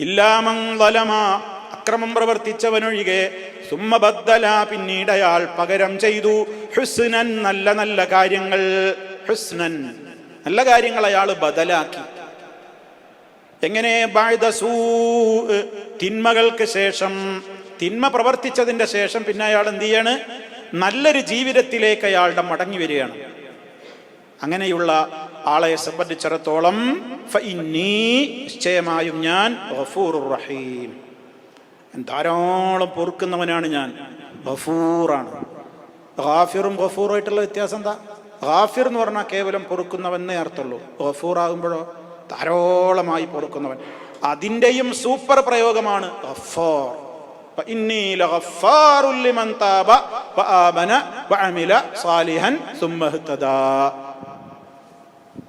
ഇല്ലാമം വലമ അക്രമം പ്രവർത്തിച്ചവനൊഴികെ സുമ്മബദ്ദല പിന്നീട് അയാൾ പകരം ചെയ്തു. ഹുസ്നൻ നല്ല നല്ല കാര്യങ്ങൾ ഹുസ്നൻ നല്ല കാര്യങ്ങൾ അയാൾ ബദലാക്കി. എങ്ങനെ? ബാഴ്ദസൂ തിന്മകൾക്ക് ശേഷം തിന്മ പ്രവർത്തിച്ചതിന്റെ ശേഷം പിന്നെ അയാൾ എന്ത് ചെയ്യാണ്? നല്ലൊരു ജീവിതത്തിലേക്ക് അയാളുടെ മടങ്ങി വരികയാണ്. അങ്ങനെയുള്ള ആളെ സംബന്ധിച്ചിടത്തോളം നിശ്ചയമായും ഞാൻ റഹീം. ധാരാളം പൊറുക്കുന്നവനാണ് ഞാൻ. ഗഫൂറാണ്. ഗാഫിറും ഗഫൂറായിട്ടുള്ള വ്യത്യാസം എന്താ? ഗാഫിർ എന്ന് പറഞ്ഞാൽ കേവലം പൊറുക്കുന്നവെന്നേ അർത്ഥമുള്ളൂ. ഗഫൂർ ആകുമ്പോഴോ ധാരാളമായി പൊറുക്കുന്നവൻ. അതിന്റെയും സൂപ്പർ പ്രയോഗമാണ് ഗഫോർ. ലിമൻ താബ വഅമില സാലിഹൻ സുമ്മഹ്തദാ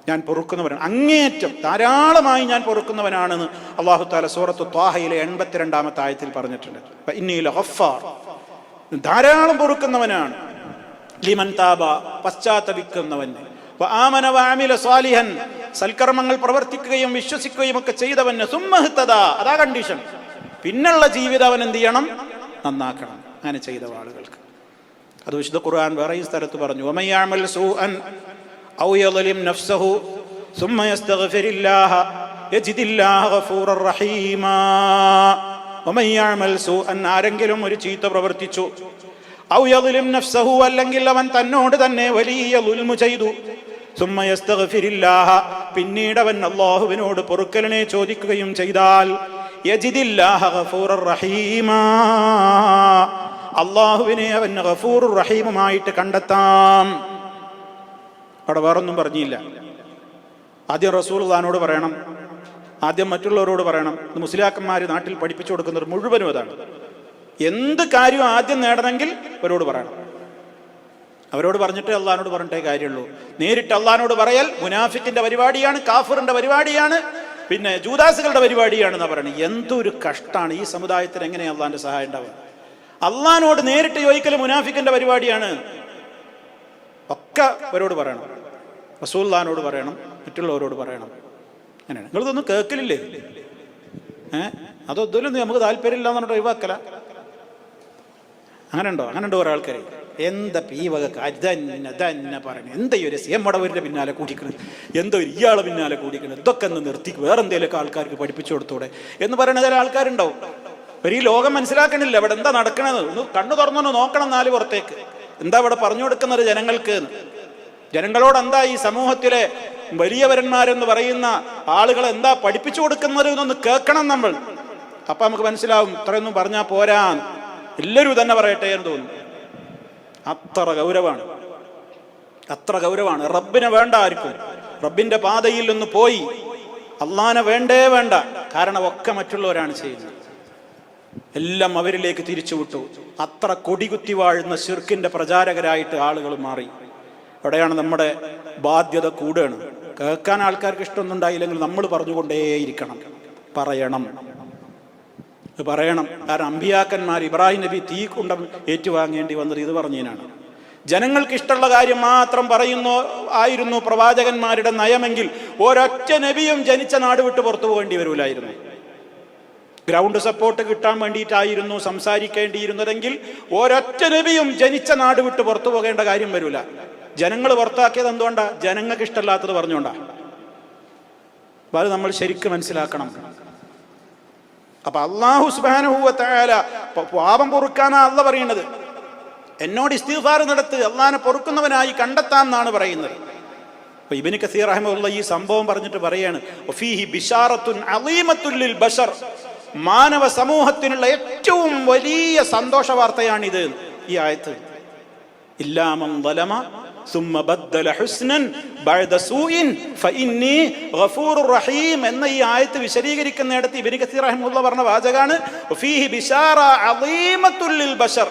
ഞാൻ പൊറുക്കുന്നവനാണ് അങ്ങേറ്റം ധാരാളമായി ഞാൻ പൊറുക്കുന്നവനാണെന്ന് അള്ളാഹു താല സൂറത്ത് ത്വാഹയിലെ എൺപത്തിരണ്ടാമത്തെ ആയത്തിൽ പറഞ്ഞിട്ടുണ്ട്. അപ്പൊ ഇന്നീല ഗഫാർ ധാരാളം പൊറുക്കുന്നവനാണ്. ലിമൻ താബ വാമില സ്വാലിഹൻ. സൽക്കർമ്മങ്ങൾ പ്രവർത്തിക്കുകയും വിശ്വസിക്കുകയും ഒക്കെ ചെയ്തവന് സുമ്മഹത്തത അതാ കണ്ടീഷൻ പിന്നുള്ള ജീവിതം അവൻ എന്ത് ചെയ്യണം? നന്നാക്കണം. അങ്ങനെ ചെയ്ത ആളുകൾക്ക്. അത് വിശുദ്ധ ഖുർആൻ വേറെ ഈ സ്ഥലത്ത് പറഞ്ഞു. ഒമയ്യാമൽ സൂഅൻ ഔ യളിം നഫ്സഹു ثم يستغفر الله يجد الله غفورا رحيما ومن يعمل سوءا ആരെങ്കിലും ഒരു ചീത്ത പ്രവർത്തിച്ചു ഔ യളിം നഫ്സഹു അല്ലെങ്കിൽ അവൻ തന്നോട് തന്നെ വലിയ ളുൽമു ചെയ്തു ثم يستغفر الله പിന്നീട് അവൻ അള്ളാഹുവിനോട് പൊറുക്കലിനെ ചോദിക്കുകയും ചെയ്താൽ യജിദില്ലാഹ ഗഫൂറർ റഹീമാ അള്ളാഹുവിനെ അവൻ ഗഫൂർ റഹീമുമായിട്ട് കണ്ടെത്താം അവിടെ വേറൊന്നും പറഞ്ഞില്ല. ആദ്യം റസൂൽ താനോട് പറയണം. ആദ്യം മറ്റുള്ളവരോട് പറയണം. മുസ്ലിയാക്കന്മാർ നാട്ടിൽ പഠിപ്പിച്ചു കൊടുക്കുന്നത് മുഴുവനും അതാണ്. എന്ത് കാര്യവും ആദ്യം നേടണമെങ്കിൽ അവരോട് പറയണം. അവരോട് പറഞ്ഞിട്ട് അള്ളഹാനോട് പറഞ്ഞിട്ടേ കാര്യമുള്ളൂ. നേരിട്ട് അള്ളഹാനോട് പറയൽ മുനാഫിക്കിന്റെ പരിപാടിയാണ് കാഫറിന്റെ പരിപാടിയാണ് പിന്നെ ജൂദാസുകളുടെ പരിപാടിയാണെന്ന് പറയുന്നത് എന്തൊരു കഷ്ടമാണ് ഈ സമുദായത്തിന് എങ്ങനെ അള്ളാന്റെ സഹായം ഉണ്ടാവുക? അള്ളഹാനോട് നേരിട്ട് ചോദിക്കൽ മുനാഫിക്കിന്റെ പരിപാടിയാണ്. ഒക്കെ അവരോട് പറയണം. റസൂല്ലാനോട് പറയണം മറ്റുള്ളവരോട് പറയണം. അങ്ങനെയാണ്. നിങ്ങളിതൊന്നും കേൾക്കലില്ലേ? ഏ? അതൊന്നും നമുക്ക് താല്പര്യമില്ല എന്നുണ്ടോ ഒഴിവാക്കല. അങ്ങനെ ഉണ്ടോ അങ്ങനെ ഉണ്ടോ ഒരാൾക്കാർ എന്താ ഈ വക അതന്നെ പറഞ്ഞു എന്താ ഒരു സി എം മടവൂരിന്റെ പിന്നാലെ കൂടിക്കണത് എന്തോ ഒരു ഇയാളെ പിന്നാലെ കൂടിക്കണത് ഇതൊക്കെ ഒന്ന് നിർത്തി വേറെ എന്തെങ്കിലുമൊക്കെ ആൾക്കാർക്ക് പഠിപ്പിച്ചു കൊടുത്തൂടെ എന്ന് പറയുന്ന ചില ആൾക്കാരുണ്ടാവും. ഒരു ഈ ലോകം മനസ്സിലാക്കണില്ല. ഇവിടെ എന്താ നടക്കണത്? ഒന്ന് കണ്ണു തുറന്നൊന്ന് നോക്കണം നാല് പുറത്തേക്ക്. എന്താ ഇവിടെ പറഞ്ഞു കൊടുക്കുന്നത് ജനങ്ങൾക്ക് എന്ന്. ജനങ്ങളോട് എന്താ ഈ സമൂഹത്തിലെ വലിയവരന്മാരെന്ന് പറയുന്ന ആളുകൾ എന്താ പഠിപ്പിച്ചു കൊടുക്കുന്നത് എന്നൊന്ന് കേൾക്കണം നമ്മൾ. അപ്പൊ നമുക്ക് മനസ്സിലാവും ഇത്രയൊന്നും പറഞ്ഞാൽ പോരാൻ എല്ലാവരും തന്നെ പറയട്ടെ എന്ന് തോന്നുന്നു. അത്ര ഗൗരവാണ്. അത്ര ഗൗരവാണ്. റബ്ബിനെ വേണ്ട ആർക്കും. റബ്ബിന്റെ പാതയിൽ നിന്ന് പോയി അള്ളാനെ വേണ്ടേ വേണ്ട. കാരണം ഒക്കെ മറ്റുള്ളവരാണ് ചെയ്യുന്നത്. എല്ലാം അവരിലേക്ക് തിരിച്ചുവിട്ടു അത്ര കൊടികുത്തി വാഴുന്ന ശിർക്കിന്റെ പ്രചാരകരായിട്ട് ആളുകൾ മാറി. അവിടെയാണ് നമ്മുടെ ബാധ്യത കൂടുകയാണ് കേൾക്കാൻ ആൾക്കാർക്ക് ഇഷ്ടമൊന്നും ഉണ്ടായില്ലെങ്കിൽ നമ്മൾ പറഞ്ഞുകൊണ്ടേയിരിക്കണം. പറയണം. പറയണം. കാരണം അമ്പിയാക്കന്മാർ ഇബ്രാഹിം നബി തീ കൊണ്ട ഏറ്റുവാങ്ങേണ്ടി വന്നത് ഇത് പറഞ്ഞതിനാണ്. ജനങ്ങൾക്ക് ഇഷ്ടമുള്ള കാര്യം മാത്രം പറയുന്നു ആയിരുന്നു പ്രവാചകന്മാരുടെ നയമെങ്കിൽ ഒരൊറ്റ നബിയും ജനിച്ച നാട് വിട്ട് പുറത്തു പോകേണ്ടി വരൂലായിരുന്നു. ഗ്രൗണ്ട് സപ്പോർട്ട് കിട്ടാൻ വേണ്ടിയിട്ടായിരുന്നു സംസാരിക്കേണ്ടിയിരുന്നതെങ്കിൽ ഒരൊറ്റ നബിയും ജനിച്ച നാട് വിട്ട് പുറത്തു പോകേണ്ട കാര്യം വരൂല. ജനങ്ങൾ പുറത്താക്കിയത് എന്തുകൊണ്ടാ? ജനങ്ങൾക്ക് ഇഷ്ടമല്ലാത്തത് പറഞ്ഞുകൊണ്ടാ. അപ്പൊ അത് നമ്മൾ ശരിക്കും മനസ്സിലാക്കണം. അപ്പൊ അള്ളാഹു സുബാനുഭൂവത്തായാല പാപം പൊറുക്കാനാ അല്ല പറയുന്നത്. എന്നോട് ഇസ്തിഫാർ നടത്ത് അള്ളാഹിനെ പൊറുക്കുന്നവനായി കണ്ടെത്താം എന്നാണ് പറയുന്നത്. അപ്പൊ ഇബിന് കസീർ അഹമ്മദ് ഈ സംഭവം പറഞ്ഞിട്ട് പറയാണ് മാനവ സമൂഹത്തിനുള്ള ഏറ്റവും വലിയ സന്തോഷ വാർത്തയാണിത്. ഈ ആയത്ത്. ഇല്ലാമം വലമ ثم بدل حسنا بعد سوء ഫഇന്നി غفور رحيم എന്ന ഈ ആയത്ത് വിശദീകരിക്കുന്നിടത്ത് ഇബ്നു കസീർ റഹിമഹുള്ള പറഞ്ഞ വാചകാണ്. ഫീഹി ബിശാറ അളീമത്തുൽ ലിൽ ബശർ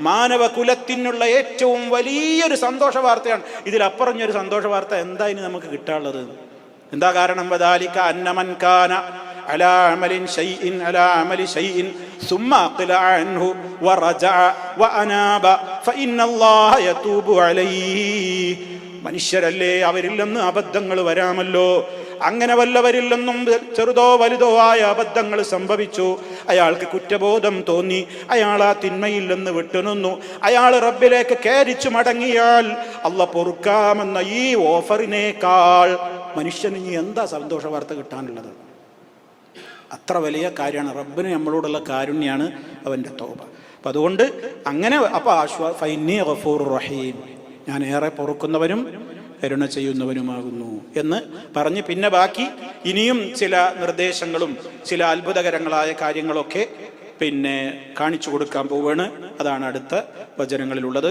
മാനവകുലത്തിനുള്ള ഏറ്റവും വലിയൊരു സന്തോഷ വാർത്തയാണ്. ഇതിലപ്പുറഞ്ഞൊരു സന്തോഷ വാർത്ത എന്താ ഇനി നമുക്ക് കിട്ടാനുള്ളത്? എന്താ കാരണം? വദാലിക അന്നമൻ കാന على عمل شيء على عمل شيء ثم أقلع عنه ورجع وأناب فإن الله يتوب عليه മനുഷ്യരല്ലേ അവരിൽ നിന്ന് അബദ്ധങ്ങൾ വരാമല്ലോ അങ്ങനെ വല്ലവരിൽ നിന്നും ചെറുതോ വലുതോ ആയ അബദ്ധങ്ങൾ സംഭവിച്ചു അയാൾക്ക് കുറ്റബോധം തോന്നി അയാൾ ആ തിന്മയിൽ നിന്ന് വിട്ടുനിന്നു അയാൾ റബ്ബിലേക്ക് കയറിച്ചു മടങ്ങിയാൽ അല്ല പൊറുക്കാമെന്ന ഈ ഓഫറിനേക്കാൾ മനുഷ്യന് ഇനി എന്താ സന്തോഷ വാർത്ത കിട്ടാനുള്ളത് അത്ര വലിയ കാര്യമാണ്. റബ്ബിന് നമ്മളോടുള്ള കാരുണ്യാണ് അവന്റെ തോപ അപ്പം അതുകൊണ്ട് അങ്ങനെ അപ്പോൾ ആശ്വാ ഫൈനി ഗഫൂർ റഹീം. ഞാൻ ഏറെ പൊറുക്കുന്നവനും കരുണ ചെയ്യുന്നവനുമാകുന്നു എന്ന് പറഞ്ഞ് പിന്നെ ബാക്കി ഇനിയും ചില നിർദ്ദേശങ്ങളും ചില അത്ഭുതകരങ്ങളായ കാര്യങ്ങളൊക്കെ പിന്നെ കാണിച്ചു കൊടുക്കാൻ പോവുകയാണ് അതാണ് അടുത്ത വചനങ്ങളിലുള്ളത്.